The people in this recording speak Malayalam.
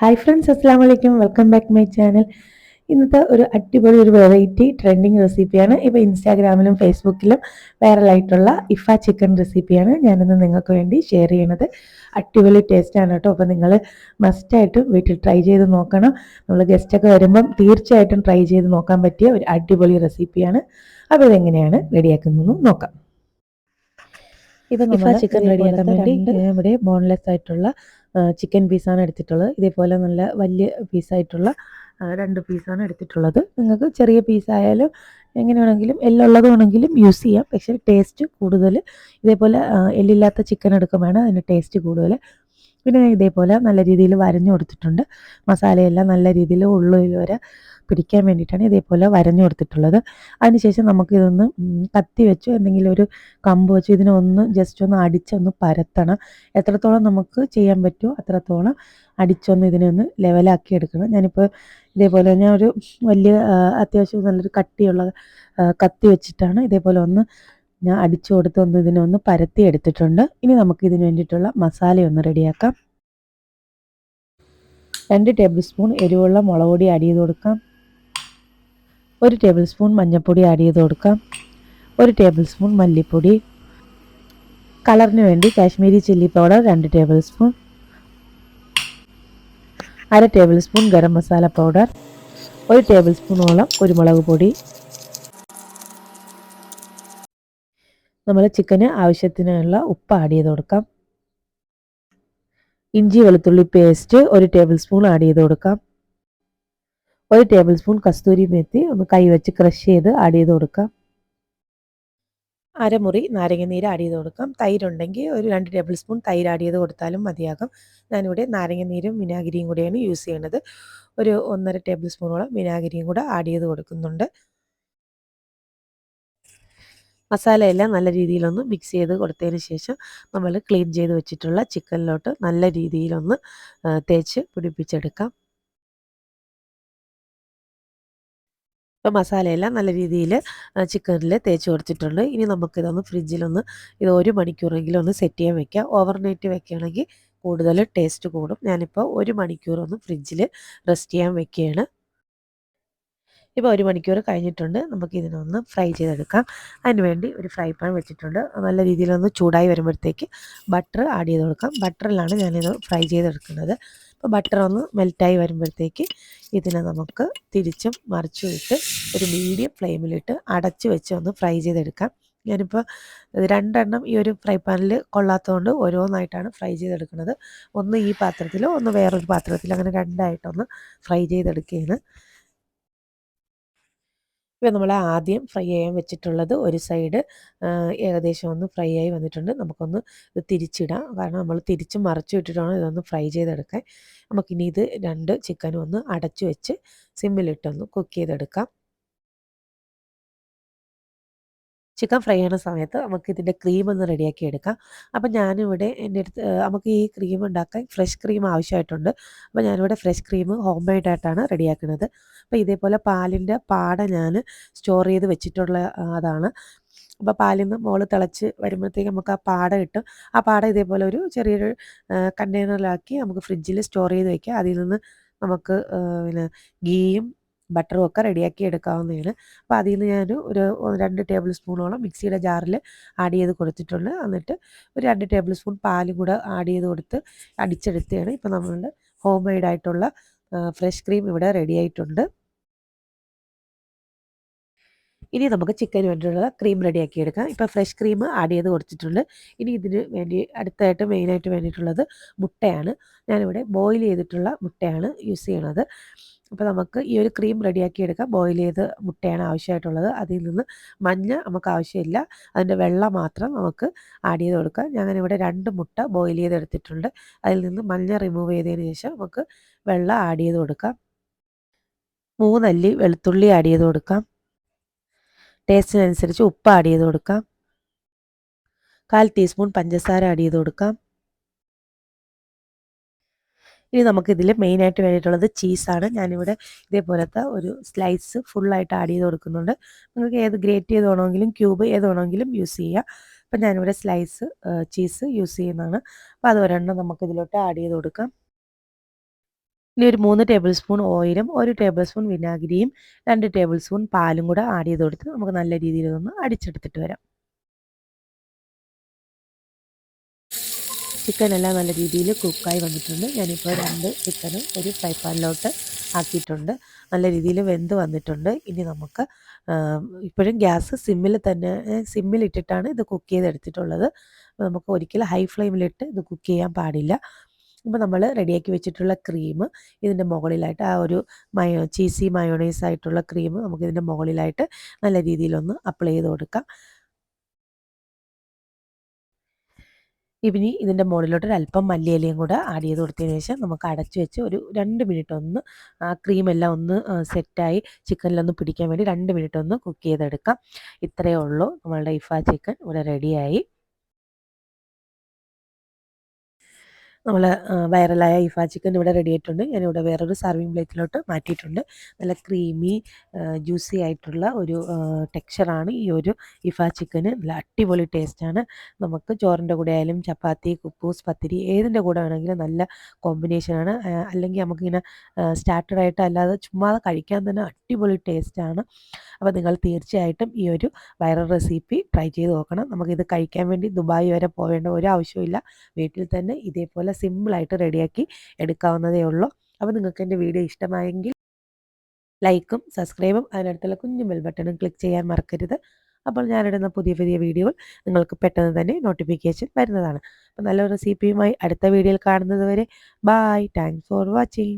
ഹായ് ഫ്രണ്ട്സ് അസ്സാം വലൈക്കും വെൽക്കം ബാക്ക് മൈ ചാനൽ ഇന്നത്തെ ഒരു അടിപൊളി ഒരു വെറൈറ്റി ട്രെൻഡിങ് റെസിപ്പിയാണ് ഇപ്പോൾ ഇൻസ്റ്റാഗ്രാമിലും ഫേസ്ബുക്കിലും വൈറലായിട്ടുള്ള ഇഫ ചിക്കൻ റെസിപ്പിയാണ് ഞാനിന്ന് നിങ്ങൾക്ക് വേണ്ടി ഷെയർ ചെയ്യണത്. അടിപൊളി ടേസ്റ്റാണ് കേട്ടോ. അപ്പോൾ നിങ്ങൾ മസ്റ്റായിട്ടും വീട്ടിൽ ട്രൈ ചെയ്ത് നോക്കണം. നമ്മൾ ഗസ്റ്റൊക്കെ വരുമ്പം തീർച്ചയായിട്ടും ട്രൈ ചെയ്ത് നോക്കാൻ പറ്റിയ ഒരു അടിപൊളി റെസിപ്പിയാണ് അപ്പോൾ ഇതെങ്ങനെയാണ് റെഡിയാക്കുന്നതെന്ന് നോക്കാം. ഇപ്പം നമ്മൾ ചിക്കൻ റെഡിയാക്കാൻ വേണ്ടി ഇവിടെ ബോൺലെസ് ആയിട്ടുള്ള ചിക്കൻ പീസാണ് എടുത്തിട്ടുള്ളത്. ഇതേപോലെ നല്ല വലിയ പീസായിട്ടുള്ള രണ്ട് പീസാണ് എടുത്തിട്ടുള്ളത്. നിങ്ങൾക്ക് ചെറിയ പീസായാലും എങ്ങനെ വേണമെങ്കിലും എല്ലുള്ളത് വേണമെങ്കിലും യൂസ് ചെയ്യാം. പക്ഷേ ടേസ്റ്റ് കൂടുതൽ ഇതേപോലെ എല്ലില്ലാത്ത ചിക്കൻ എടുക്കുമ്പോൾ അതിന് ടേസ്റ്റ് കൂടുതൽ. പിന്നെ ഇതേപോലെ നല്ല രീതിയിൽ വരഞ്ഞു കൊടുത്തിട്ടുണ്ട്. മസാലയെല്ലാം നല്ല രീതിയിൽ ഉള്ളിൽ വരെ പിടിക്കാൻ വേണ്ടിയിട്ടാണ് ഇതേപോലെ വരഞ്ഞു കൊടുത്തിട്ടുള്ളത്. അതിനുശേഷം നമുക്ക് ഇതൊന്ന് കത്തി വെച്ചോ എന്തെങ്കിലും ഒരു കമ്പ് വെച്ചോ ഇതിനെ ഒന്ന് ജസ്റ്റ് ഒന്ന് അടിച്ചൊന്ന് പരത്തണം. എത്രത്തോളം നമുക്ക് ചെയ്യാൻ പറ്റുമോ അത്രത്തോളം അടിച്ചൊന്ന് ഇതിനെ ഒന്ന് ലെവലാക്കി എടുക്കണം. ഞാനിപ്പോൾ ഇതേപോലെ ഞാൻ ഒരു വലിയ അത്യാവശ്യം നല്ലൊരു കട്ടിയുള്ള കത്തി വെച്ചിട്ടാണ് ഇതേപോലെ ഒന്ന് ഞാൻ അടിച്ചു കൊടുത്ത് ഒന്ന് ഇതിനെ ഒന്ന് പരത്തി എടുത്തിട്ടുണ്ട്. ഇനി നമുക്ക് ഇതിന് വേണ്ടിയിട്ടുള്ള മസാല ഒന്ന് റെഡിയാക്കാം. രണ്ട് ടേബിൾ സ്പൂൺ എരിവുള്ള മുളക് പൊടി ആഡ് ചെയ്ത് കൊടുക്കാം. ഒരു ടേബിൾ സ്പൂൺ മഞ്ഞൾപ്പൊടി ആഡ് ചെയ്ത് കൊടുക്കാം. ഒരു ടേബിൾ സ്പൂൺ മല്ലിപ്പൊടി. കളറിന് വേണ്ടി കാശ്മീരി ചില്ലി പൗഡർ രണ്ട് ടേബിൾ സ്പൂൺ അര table spoon garam masala powder ഒരു ടേബിൾ സ്പൂണോളം കുരുമുളക് പൊടി. നമ്മൾ ചിക്കന് ആവശ്യത്തിനുള്ള ഉപ്പ് ആഡ് ചെയ്ത് കൊടുക്കാം. ഇഞ്ചി വെളുത്തുള്ളി പേസ്റ്റ് ഒരു ടേബിൾ സ്പൂൺ ആഡ് ചെയ്ത് കൊടുക്കാം. ഒരു ടേബിൾ സ്പൂൺ കസ്തൂരി മെത്തി ഒന്ന് കൈ വെച്ച് ക്രഷ് ചെയ്ത് ആഡ് ചെയ്ത് കൊടുക്കാം. അരമുറി നാരങ്ങ നീര് ആഡ് ചെയ്ത് കൊടുക്കാം. തൈരുണ്ടെങ്കിൽ ഒരു രണ്ട് ടേബിൾ സ്പൂൺ തൈര് ആഡ് ചെയ്ത് കൊടുത്താലും മതിയാകും. ഞാനിവിടെ നാരങ്ങ നീരും വിനാഗിരിയും കൂടെയാണ് യൂസ് ചെയ്യുന്നത്. ഒരു ഒന്നര ടേബിൾ സ്പൂണോളം വിനാഗിരിയും കൂടെ ആഡ് ചെയ്ത് കൊടുക്കുന്നുണ്ട്. മസാലയെല്ലാം നല്ല രീതിയിലൊന്ന് മിക്സ് ചെയ്ത് കൊടുത്തതിന് ശേഷം നമ്മൾ ക്ലീൻ ചെയ്ത് വെച്ചിട്ടുള്ള ചിക്കനിലോട്ട് നല്ല രീതിയിലൊന്ന് തേച്ച് പിടിപ്പിച്ചെടുക്കാം. ഇപ്പോൾ മസാലയെല്ലാം നല്ല രീതിയിൽ ചിക്കനിൽ തേച്ച് കൊടുത്തിട്ടുണ്ട്. ഇനി നമുക്കിതൊന്ന് ഫ്രിഡ്ജിലൊന്ന് ഇത് ഒരു മണിക്കൂറെങ്കിലും ഒന്ന് സെറ്റ് ചെയ്യാൻ വെക്കാം. ഓവർനൈറ്റ് വെക്കുകയാണെങ്കിൽ കൂടുതൽ ടേസ്റ്റ് കൂടും. ഞാനിപ്പോൾ ഒരു മണിക്കൂർ ഒന്ന് ഫ്രിഡ്ജിൽ റെസ്റ്റ് ചെയ്യാൻ വെക്കുകയാണ്. ഇപ്പോൾ ഒരു മണിക്കൂർ കഴിഞ്ഞിട്ടുണ്ട്. നമുക്ക് ഇതിനൊന്ന് ഫ്രൈ ചെയ്തെടുക്കാം. അതിന് വേണ്ടി ഒരു ഫ്രൈ പാൻ വെച്ചിട്ടുണ്ട്. നല്ല രീതിയിലൊന്ന് ചൂടായി വരുമ്പോഴത്തേക്ക് ബട്ടർ ആഡ് ചെയ്ത് കൊടുക്കാം. ബട്ടറിലാണ് ഞാനിത് ഫ്രൈ ചെയ്തെടുക്കുന്നത്. അപ്പോൾ ബട്ടർ ഒന്ന് മെൽറ്റായി വരുമ്പോഴത്തേക്ക് ഇതിനെ നമുക്ക് തിരിച്ചും മറിച്ചും ഇട്ട് ഒരു മീഡിയം ഫ്ലെയിമിലിട്ട് അടച്ച് വെച്ച് ഒന്ന് ഫ്രൈ ചെയ്തെടുക്കാം. ഞാനിപ്പോൾ രണ്ടെണ്ണം ഈ ഒരു ഫ്രൈ പാനിൽ കൊള്ളാത്തതുകൊണ്ട് ഓരോന്നായിട്ടാണ് ഫ്രൈ ചെയ്തെടുക്കുന്നത്. ഒന്ന് ഈ പാത്രത്തിലോ ഒന്ന് വേറൊരു പാത്രത്തിലോ അങ്ങനെ രണ്ടായിട്ടൊന്ന് ഫ്രൈ ചെയ്തെടുക്കുകയാണ് ഇപ്പം നമ്മൾ ആദ്യം ഫ്രൈ ചെയ്യാൻ വെച്ചിട്ടുള്ളത് ഒരു സൈഡ് ഏകദേശം ഒന്ന് ഫ്രൈ ആയി വന്നിട്ടുണ്ട്. നമുക്കൊന്ന് ഇത് തിരിച്ചിടാം. കാരണം നമ്മൾ തിരിച്ച് മറച്ചു വിട്ടിട്ടാണ് ഇതൊന്ന് ഫ്രൈ ചെയ്തെടുക്കാൻ. നമുക്കിനി ഇത് രണ്ട് ചിക്കനും ഒന്ന് അടച്ചു വെച്ച് സിമ്മിലിട്ടൊന്ന് കുക്ക് ചെയ്തെടുക്കാം. ചിക്കൻ ഫ്രൈ ചെയ്യുന്ന സമയത്ത് നമുക്ക് ഇതിന്റെ ക്രീം ഒന്ന് റെഡിയാക്കി എടുക്കാം. അപ്പം ഞാനിവിടെ എന്റെ അടുത്ത് നമുക്ക് ഈ ക്രീം ഉണ്ടാക്കാൻ ഫ്രഷ് ക്രീം ആവശ്യമായിട്ടുണ്ട്. അപ്പോൾ ഞാനിവിടെ ഫ്രഷ് ക്രീം ഹോം മെയ്ഡ് ആയിട്ടാണ് റെഡിയാക്കുന്നത് അപ്പോൾ ഇതേപോലെ പാലിന്റെ പാട ഞാൻ സ്റ്റോർ ചെയ്ത് വെച്ചിട്ടുള്ള അതാണ്. അപ്പോൾ പാലിൽ നിന്ന് മോൾ തിളച്ച് വരുമ്പോഴത്തേക്ക് നമുക്ക് ആ പാട കിട്ടും. ആ പാട ഇതേപോലെ ഒരു ചെറിയൊരു കണ്ടെയ്നറിലാക്കി നമുക്ക് ഫ്രിഡ്ജിൽ സ്റ്റോർ ചെയ്ത് വയ്ക്കാം അതിൽ നിന്ന് നമുക്ക് പിന്നെ ഗീയും ബട്ടറും ഒക്കെ റെഡിയാക്കി എടുക്കാവുന്നതാണ്. അപ്പോൾ അതിൽ നിന്ന് ഞാൻ ഒരു രണ്ട് ടേബിൾ സ്പൂണോളം മിക്സിയുടെ ജാറിൽ ആഡ് ചെയ്ത് കൊടുത്തിട്ടുണ്ട്. എന്നിട്ട് ഒരു രണ്ട് ടേബിൾ സ്പൂൺ പാലും കൂടെ ആഡ് ചെയ്ത് കൊടുത്ത് അടിച്ചെടുത്തതാണ്. ഇപ്പോൾ നമ്മളുടെ ഹോം മെയ്ഡായിട്ടുള്ള ഫ്രഷ് ക്രീം ഇവിടെ റെഡി ആയിട്ടുണ്ട്. ഇനി നമുക്ക് ചിക്കന് വേണ്ടിയുള്ള ക്രീം റെഡിയാക്കി എടുക്കാം. ഇപ്പോൾ ഫ്രഷ് ക്രീം ആഡ് ചെയ്ത് കൊടുത്തിട്ടുണ്ട്. ഇനി ഇതിന് വേണ്ടി അടുത്തായിട്ട് മെയിനായിട്ട് വേണ്ടിയിട്ടുള്ളത് മുട്ടയാണ്. ഞാനിവിടെ ബോയിൽ ചെയ്തിട്ടുള്ള മുട്ടയാണ് യൂസ് ചെയ്യണത്. അപ്പോൾ നമുക്ക് ഈ ഒരു ക്രീം റെഡിയാക്കി എടുക്കാം. ബോയിൽ ചെയ്ത് മുട്ടയാണ് ആവശ്യമായിട്ടുള്ളത്. അതിൽ നിന്ന് മഞ്ഞ നമുക്ക് ആവശ്യമില്ല. അതിന്റെ വെള്ള മാത്രം നമുക്ക് ആഡ് ചെയ്ത് കൊടുക്കുക കൊടുക്കാം. ഇവിടെ രണ്ട് മുട്ട ബോയിൽ ചെയ്തെടുത്തിട്ടുണ്ട്. അതിൽ നിന്ന് മഞ്ഞ റിമൂവ് ചെയ്തതിന് ശേഷം നമുക്ക് വെള്ളം ആഡ് ചെയ്ത് കൊടുക്കാം. മൂന്നല്ലി വെളുത്തുള്ളി ആഡ് ചെയ്ത് കൊടുക്കാം. ടേസ്റ്റിനനുസരിച്ച് ഉപ്പ് ആഡ് ചെയ്ത് കൊടുക്കാം. കാൽ ടീസ്പൂൺ പഞ്ചസാര ആഡ് ചെയ്ത് കൊടുക്കാം. ഇനി നമുക്കിതിൽ മെയിനായിട്ട് വേണ്ടിയിട്ടുള്ളത് ചീസാണ് ഞാനിവിടെ ഇതേപോലത്തെ ഒരു സ്ലൈസ് ഫുള്ളായിട്ട് ആഡ് ചെയ്ത് കൊടുക്കുന്നുണ്ട്. നിങ്ങൾക്ക് ഏത് ഗ്രേറ്റ് ചെയ്ത് വേണമെങ്കിലും ക്യൂബ് ഏത് വേണമെങ്കിലും യൂസ് ചെയ്യുക അപ്പം ഞാനിവിടെ സ്ലൈസ് ചീസ് യൂസ് ചെയ്യുന്നതാണ്. അപ്പോൾ അത് ഒരെണ്ണം നമുക്കിതിലോട്ട് ആഡ് ചെയ്ത് കൊടുക്കാം. ഇനി ഒരു മൂന്ന് ടേബിൾ സ്പൂൺ ഓയിലും ഒരു ടേബിൾ സ്പൂൺ വിനാഗിരിയും രണ്ട് ടേബിൾ സ്പൂൺ പാലും കൂടെ ആഡ് ചെയ്ത് കൊടുത്ത് നമുക്ക് നല്ല രീതിയിൽ ഒന്ന് അടിച്ചെടുത്തിട്ട് വരാം. ചിക്കൻ എല്ലാം നല്ല രീതിയിൽ കുക്കായി വന്നിട്ടുണ്ട്. ഞാനിപ്പോൾ രണ്ട് ചിക്കനും ഒരു ഫ്രൈ പാനിലോട്ട് ആക്കിയിട്ടുണ്ട്. നല്ല രീതിയിൽ വെന്ത് വന്നിട്ടുണ്ട്. ഇനി നമുക്ക് ഇപ്പോഴും ഗ്യാസ് സിമ്മിൽ തന്നെ സിമ്മിൽ ഇട്ടിട്ടാണ് ഇത് കുക്ക് ചെയ്തെടുത്തിട്ടുള്ളത് നമുക്ക് ഒരിക്കലും ഹൈ ഫ്ലെയിമിലിട്ട് ഇത് കുക്ക് ചെയ്യാൻ പാടില്ല. അപ്പോൾ നമ്മൾ റെഡിയാക്കി വെച്ചിട്ടുള്ള ക്രീം ഇതിന്റെ മുകളിലായിട്ട് ആ ഒരു മയോ ചീസി മയോണൈസ് ആയിട്ടുള്ള ക്രീം നമുക്കിതിന്റെ മുകളിലായിട്ട് നല്ല രീതിയിലൊന്ന് അപ്ലൈ ചെയ്ത് കൊടുക്കാം. ഇനി ഇതിന്റെ മുകളിലോട്ട് ഒരു അല്പം മല്ലിയിലയും കൂടെ ആഡ് ചെയ്ത് കൊടുത്തതിന് ശേഷം നമുക്ക് അടച്ചു വെച്ച് ഒരു രണ്ട് മിനിറ്റ് ഒന്ന് ആ ക്രീമെല്ലാം ഒന്ന് സെറ്റായി ചിക്കനിലൊന്ന് പിടിക്കാൻ വേണ്ടി രണ്ട് മിനിറ്റ് ഒന്ന് കുക്ക് ചെയ്തെടുക്കാം. ഇത്രയേ ഉള്ളൂ. നമ്മളുടെ ഇഫ ചിക്കൻ ഇവിടെ റെഡിയായി നമ്മൾ വൈറലായ ഇഫ ചിക്കൻ ഇവിടെ റെഡി ആയിട്ടുണ്ട്. ഞാനിവിടെ വേറൊരു സർവിങ് പ്ലേറ്റിലോട്ട് മാറ്റിയിട്ടുണ്ട്. നല്ല ക്രീമി ജ്യൂസി ആയിട്ടുള്ള ഒരു ടെക്സ്ചറാണ് ഈ ഒരു ഇഫ ചിക്കന് നല്ല അടിപൊളി ടേസ്റ്റാണ് നമുക്ക് ചോറിന്റെ കൂടെ ആയാലും ചപ്പാത്തി കുപ്പൂസ് പത്തിരി ഏതിന്റെ കൂടെ ആണെങ്കിലും നല്ല കോമ്പിനേഷനാണ് അല്ലെങ്കിൽ നമുക്കിങ്ങനെ സ്റ്റാർട്ടഡായിട്ട് അല്ലാതെ ചുമ്മാ കഴിക്കാൻ തന്നെ അടിപൊളി ടേസ്റ്റാണ് അപ്പോൾ നിങ്ങൾ തീർച്ചയായിട്ടും ഈ ഒരു വൈറൽ റെസിപ്പി ട്രൈ ചെയ്ത് നോക്കണം. നമുക്കിത് കഴിക്കാൻ വേണ്ടി ദുബായ് വരെ പോവേണ്ട ഒരു ആവശ്യമില്ല വീട്ടിൽ തന്നെ ഇതേപോലെ സിമ്പിളായിട്ട് റെഡിയാക്കി എടുക്കാവുന്നതേ ഉള്ളൂ. അപ്പോൾ നിങ്ങൾക്ക് എന്റെ വീഡിയോ ഇഷ്ടമായെങ്കിൽ ലൈക്കും സബ്സ്ക്രൈബും അതിനടുത്തുള്ള കുഞ്ഞു ബെൽ ബട്ടണും ക്ലിക്ക് ചെയ്യാൻ മറക്കരുത്. അപ്പോൾ ഞാനിടുന്ന പുതിയ പുതിയ വീഡിയോകൾ നിങ്ങൾക്ക് പെട്ടെന്ന് തന്നെ നോട്ടിഫിക്കേഷൻ വരുന്നതാണ്. അപ്പോൾ നല്ലൊരു റെസിപ്പിയുമായി അടുത്ത വീഡിയോയിൽ കാണുന്നത് വരെ ബായ് താങ്ക്സ് ഫോർ വാച്ചിങ്